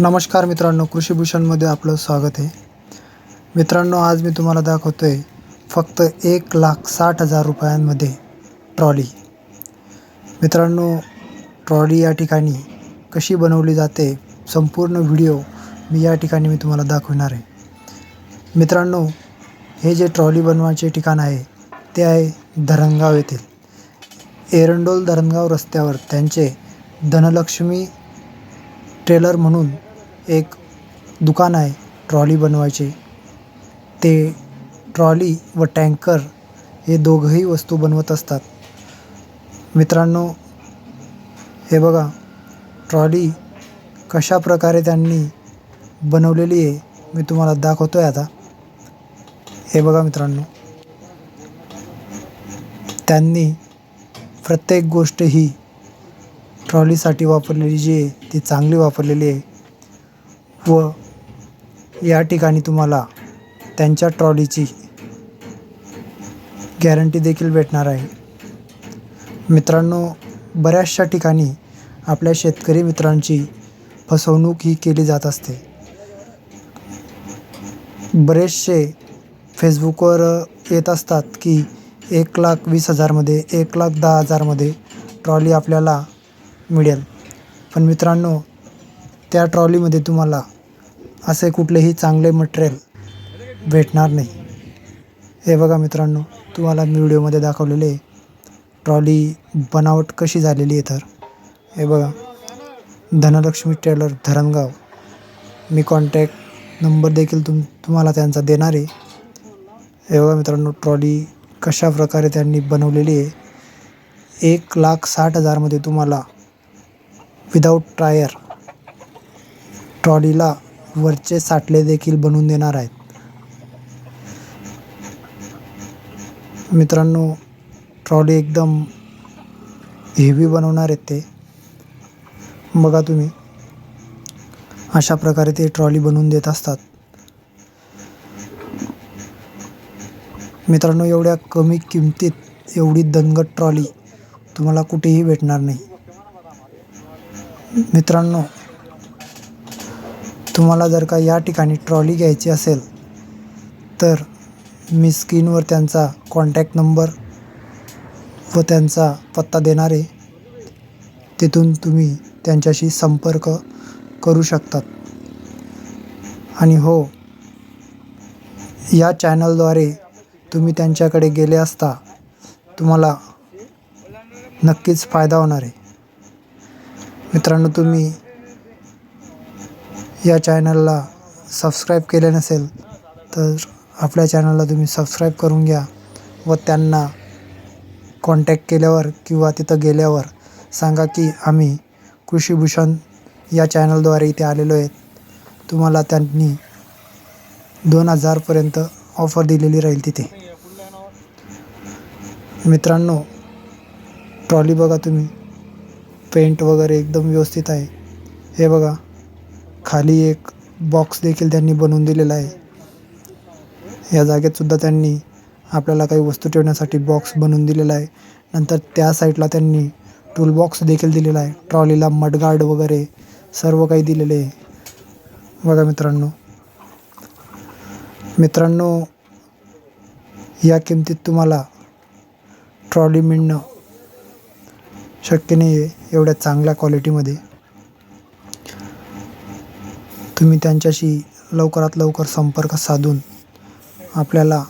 नमस्कार मित्रांनो कृषीभूषणमध्ये आपलं स्वागत आहे. मित्रांनो आज मी तुम्हाला दाखवतो आहे फक्त एक लाख साठ हजार रुपयांमध्ये ट्रॉली. मित्रांनो ट्रॉली या ठिकाणी कशी बनवली जाते संपूर्ण व्हिडिओ मी या ठिकाणी मी तुम्हाला दाखवणार आहे. मित्रांनो हे जे ट्रॉली बनवायचे ठिकाण आहे ते आहे धरणगाव येथील एरंडोल धरणगाव रस्त्यावर त्यांचे धनलक्ष्मी ट्रेलर म्हणून एक दुकान आहे ट्रॉली बनवायचे. ते ट्रॉली व टँकर हे दोघंही वस्तू बनवत असतात. मित्रांनो हे बघा ट्रॉली कशा प्रकारे त्यांनी बनवलेली आहे मी तुम्हाला दाखवतो आहे आता. हे बघा मित्रांनो त्यांनी प्रत्येक गोष्ट ही ट्रॉलीसाठी वापरलेली जी आहे ती चांगली वापरलेली आहे. व या ठिकाणी तुम्हाला त्यांच्या ट्रॉलीची गॅरंटी देखील भेटणार आहे. मित्रांनो बऱ्याचशा ठिकाणी आपल्या शेतकरी मित्रांची फसवणूक ही केली जात असते. बरेचसे फेसबुकवर येत असतात की एक लाख वीस हजारमध्ये एक लाख दहा हजारमध्ये ट्रॉली आपल्याला मिळेल. पण मित्रांनो त्या ट्रॉलीमध्ये तुम्हाला असे कुठलेही चांगले मटेरियल भेटणार नाही. हे बघा मित्रांनो तुम्हाला मी व्हिडिओमध्ये दाखवलेले ट्रॉली बनावट कशी झालेली आहे तर. हे बघा धनलक्ष्मी टेलर धरणगाव. मी कॉन्टॅक्ट नंबर देखील तुम तुम्हाला त्यांचा देणार आहे. हे बघा मित्रांनो ट्रॉली कशा प्रकारे त्यांनी बनवलेली आहे. एक लाख साठ हजारमध्ये तुम्हाला विदाऊट टायर ट्रॉलीला वरचे साठले देखील बनवून देणार आहेत. मित्रांनो ट्रॉली एकदम हेवी बनवणार आहेत ते. बघा तुम्ही. अशा प्रकारे ते ट्रॉली बनवून देत असतात. मित्रांनो एवढ्या कमी किमतीत एवढी दणगट ट्रॉली तुम्हाला कुठेही भेटणार नाही. मित्रांनो तुम्हाला जर का या ठिकाणी ट्रॉली घ्यायची असेल तर मी स्क्रीनवर त्यांचा कॉन्टॅक्ट नंबर व त्यांचा पत्ता देणार आहे. तिथून तुम्ही त्यांच्याशी संपर्क करू शकतात. आणि हो या चॅनलद्वारे तुम्ही त्यांच्याकडे गेले असता तुम्हाला नक्कीच फायदा होणार आहे. मित्रांनो तुम्ही या चॅनलला सबस्क्राईब केले नसेल तर आपल्या चॅनलला तुम्ही सबस्क्राईब करून घ्या व त्यांना कॉन्टॅक्ट केल्यावर किंवा तिथं गेल्यावर सांगा की आम्ही कृषीभूषण या चॅनलद्वारे इथे आलेलो आहेत. तुम्हाला त्यांनी दोन हजारपर्यंत ऑफर दिलेली राहील तिथे. मित्रांनो ट्रॉली बघा तुम्ही. पेंट वगैरे एकदम व्यवस्थित आहे. हे बघा. खाली एक बॉक्स देखील त्यांनी बनवून दिलेला आहे. या जागेतसुद्धा त्यांनी आपल्याला काही वस्तू ठेवण्यासाठी बॉक्स बनवून दिलेला आहे. नंतर त्या साईडला त्यांनी टूल बॉक्स देखील दिलेला आहे. ट्रॉलीला मडगार्ड वगैरे सर्व काही दिलेले आहे. बघा मित्रांनो. मित्रांनो या किमतीत तुम्हाला ट्रॉली मिळणं शक्य नाही आहे एवढ्या चांगल्या क्वालिटीमध्ये तुम्ही त्यांच्याशी लवकरात लवकर संपर्क साधून आपल्याला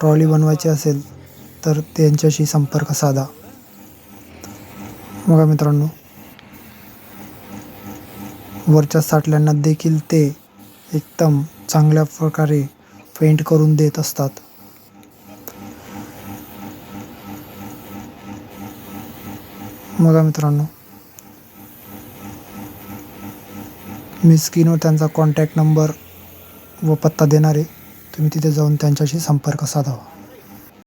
ट्रॉली बनवायची असेल तर त्यांच्याशी संपर्क साधा. बघा मित्रांनो वरच्या साठल्यांना देखील ते एकदम चांगल्या प्रकारे पेंट करून देत असतात. बघा मित्रांनो मी स्क्रीनवर त्यांचा कॉन्टॅक्ट नंबर व पत्ता देणार आहे तुम्ही तिथे जाऊन त्यांच्याशी संपर्क साधावा.